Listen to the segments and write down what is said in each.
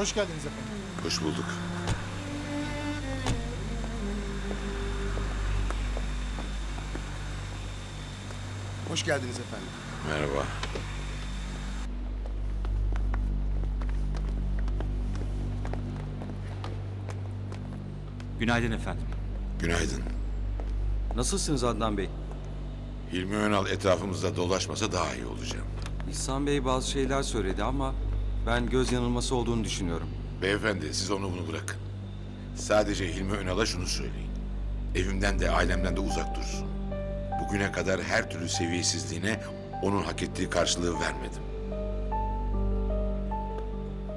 Hoş geldiniz efendim. Hoş bulduk. Hoş geldiniz efendim. Merhaba. Günaydın efendim. Günaydın. Nasılsınız Adnan Bey? Hilmi Önal etrafımızda dolaşmasa daha iyi olacağım. İhsan Bey bazı şeyler söyledi ama ben göz yanılması olduğunu düşünüyorum. Beyefendi siz onu bunu bırakın. Sadece Hilmi Önal'a şunu söyleyin. Evimden de ailemden de uzak dursun. Bugüne kadar her türlü seviyesizliğine onun hak ettiği karşılığı vermedim.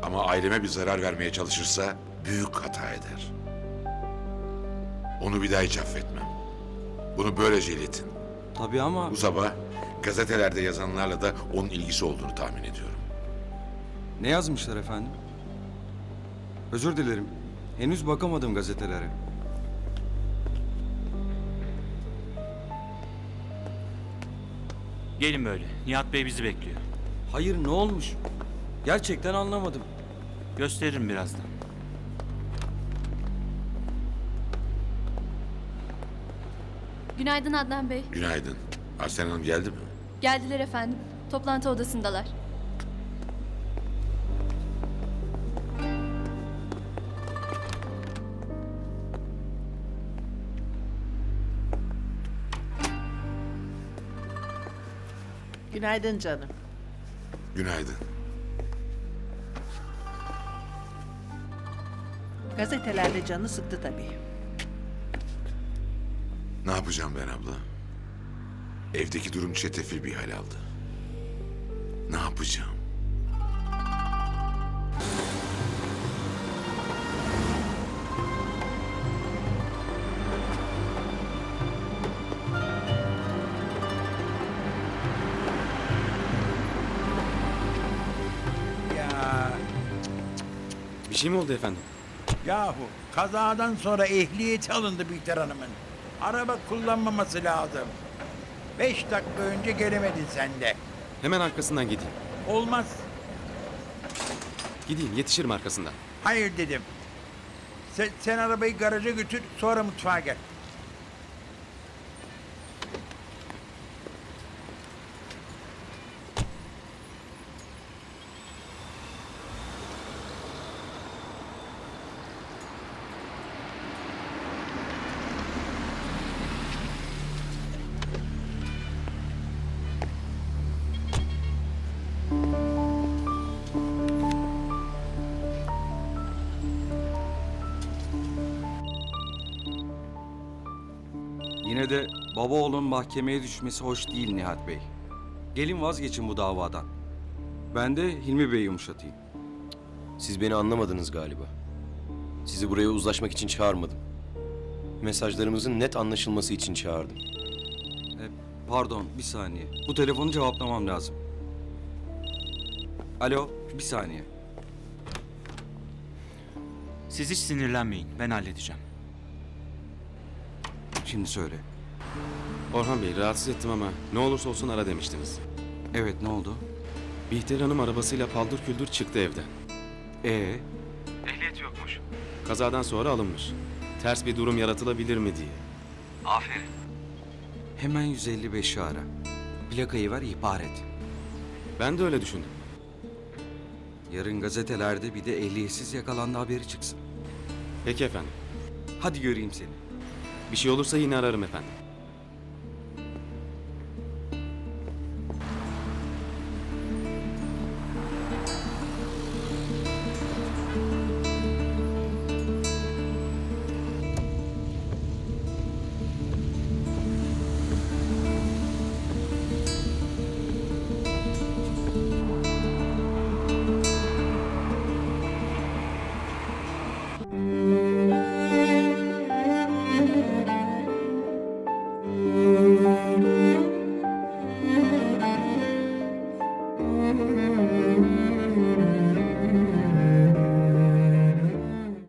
Ama aileme bir zarar vermeye çalışırsa büyük hata eder. Onu bir daha hiç affetmem. Bunu böylece iletin. Tabii ama Bu sabah gazetelerde yazanlarla da onun ilgisi olduğunu tahmin ediyorum. Ne yazmışlar efendim? Özür dilerim. Henüz bakamadım gazetelere. Gelin böyle. Nihat Bey bizi bekliyor. Hayır ne olmuş? Gerçekten anlamadım. Gösteririm birazdan. Günaydın Adnan Bey. Günaydın. Arsen Hanım geldi mi? Geldiler efendim. Toplantı odasındalar. Günaydın canım. Günaydın. Gazetelerde canı sıktı tabii. Ne yapacağım ben abla? Evdeki durum çetefil bir hal aldı. Ne yapacağım? Bir şey mi oldu efendim? yahu kazadan sonra ehliyeti alındı Bihter Hanım'ın. Araba kullanmaması lazım. Beş dakika önce gelemedin sen de. Hemen arkasından gideyim. Olmaz. Gideyim yetişirim arkasından. Hayır dedim. Sen, sen arabayı garaja götür sonra mutfağa gel. Yine de baba oğlun mahkemeye düşmesi hoş değil Nihat Bey. Gelin vazgeçin bu davadan. Ben de Hilmi Bey'i yumuşatayım. Siz beni anlamadınız galiba. Sizi buraya uzlaşmak için çağırmadım. Mesajlarımızın net anlaşılması için çağırdım. E, pardon bir saniye. Bu telefonu cevaplamam lazım. Alo bir saniye. Siz hiç sinirlenmeyin. Ben halledeceğim. Şimdi söyle. Orhan Bey rahatsız ettim ama ne olursa olsun ara demiştiniz. Evet ne oldu? Bihter Hanım arabasıyla paldır küldür çıktı evden. Ee, Ehliyet yokmuş. Kazadan sonra alınmış. Ters bir durum yaratılabilir mi diye. hemen 155'i ara. Plakayı ver ihbar et. Ben de öyle düşündüm. Yarın gazetelerde bir de ehliyetsiz yakalandı haberi çıksın. Peki efendim. Hadi göreyim seni. Bir şey olursa yine ararım efendim.